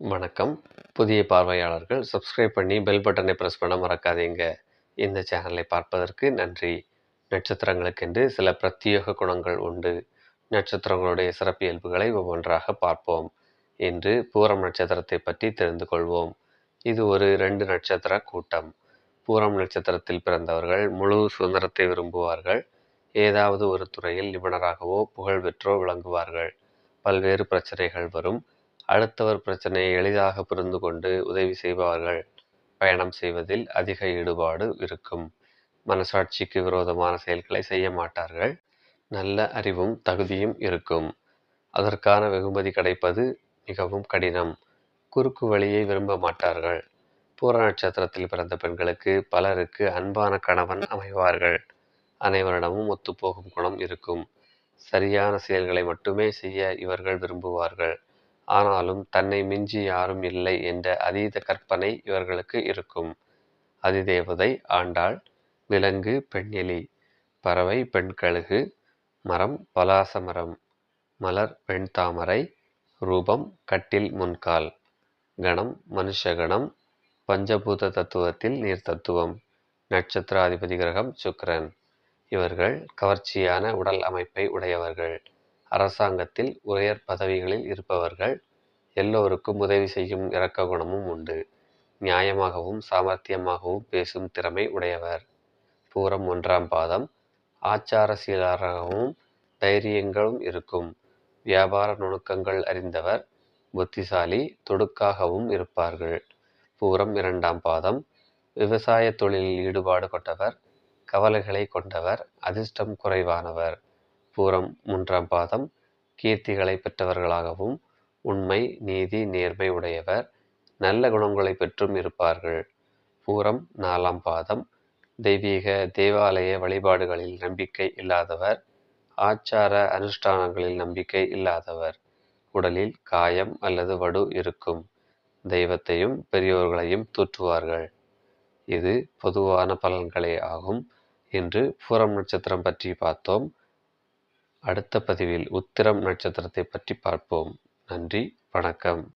வணக்கம். புதிய பார்வையாளர்கள் சப்ஸ்கிரைப் பண்ணி பெல் பட்டனை ப்ரெஸ் பண்ண மறக்காதீங்க. இந்த சேனலை பார்ப்பதற்கு நன்றி. நட்சத்திரங்களுக்கென்று சில பிரத்யேக குணங்கள் உண்டு. நட்சத்திரங்களுடைய சிறப்பியல்புகளை ஒவ்வொன்றாக பார்ப்போம் இன்று பூரம் நட்சத்திரத்தை பற்றி தெரிந்து கொள்வோம். இது ஒரு ரெண்டு நட்சத்திர கூட்டம். பூரம் நட்சத்திரத்தில் பிறந்தவர்கள் முழு சுதந்திரத்தை விரும்புவார்கள். ஏதாவது ஒரு துறையில் நிபுணராகவோ புகழ் பெற்றோ விளங்குவார்கள். பல்வேறு பிரச்சனைகள் வரும். அடுத்தவர் பிரச்சனையை எளிதாக புரிந்து கொண்டு உதவி செய்பவர்கள் பயணம் செய்வதில் அதிக ஈடுபாடு இருக்கும். மனசாட்சிக்கு விரோதமான செயல்களை செய்ய மாட்டார்கள். நல்ல அறிவும் தகுதியும் இருக்கும். அதற்கான வெகுமதி கிடைப்பது மிகவும் கடினம். குறுக்கு வழியை விரும்ப மாட்டார்கள். பூர நட்சத்திரத்தில் பிறந்த பெண்களுக்கு பலருக்கு அன்பான கணவன் அமைவார்கள். அனைவரிடமும் ஒத்துப்போகும் குணம் இருக்கும். சரியான செயல்களை மட்டுமே செய்ய இவர்கள் விரும்புவார்கள். ஆனாலும் தன்னை மிஞ்சி யாரும் இல்லை என்ற அதீத கற்பனை இவர்களுக்கு இருக்கும். அதிதேவதை ஆண்டாள் விலங்கு பெண்ணெலி பறவை பெண்கழுகு மரம் பலாச மரம் மலர் வெண்தாமரை ரூபம் கட்டில் முன்கால் கணம் மனுஷகணம் பஞ்சபூத தத்துவத்தில் நீர் தத்துவம் நட்சத்திர அதிபதி கிரகம் சுக்கரன் இவர்கள் கவர்ச்சியான உடல் அமைப்பை உடையவர்கள் அரசாங்கத்தில் உயர் பதவிகளில் இருப்பவர்கள் எல்லோருக்கும் உதவி செய்யும் இரக்க குணமும் உண்டு. நியாயமாகவும் சாமர்த்தியமாகவும் பேசும் திறமை உடையவர். பூரம் ஒன்றாம் பாதம். ஆச்சாரசீலராகவும் தைரியங்களும் இருக்கும். வியாபார நுணுக்கங்கள் அறிந்தவர் புத்திசாலி தொடுக்காகவும் இருப்பார்கள். பூரம் இரண்டாம் பாதம். விவசாய தொழிலில் ஈடுபாடு கொண்டவர் கவலைகளை கொண்டவர் அதிர்ஷ்டம் குறைவானவர். பூரம் மூன்றாம் பாதம். கீர்த்திகளை பெற்றவர்களாகவும் உண்மை நீதி நேர்மை உடையவர். நல்ல குணங்களை பெற்றும் இருப்பார்கள். பூரம் நாலாம் பாதம். தெய்வீக தேவாலய வழிபாடுகளில் நம்பிக்கை இல்லாதவர். ஆச்சார அனுஷ்டானங்களில் நம்பிக்கை இல்லாதவர். உடலில் காயம் அல்லது வடு இருக்கும். தெய்வத்தையும் பெரியோர்களையும் தூற்றுவார்கள். இது பொதுவான பலன்களே ஆகும். என்று பூரம் நட்சத்திரம் பற்றி பார்த்தோம். அடுத்த பதிவில் உத்திரம் நட்சத்திரத்தை பற்றி பார்ப்போம். நன்றி வணக்கம்.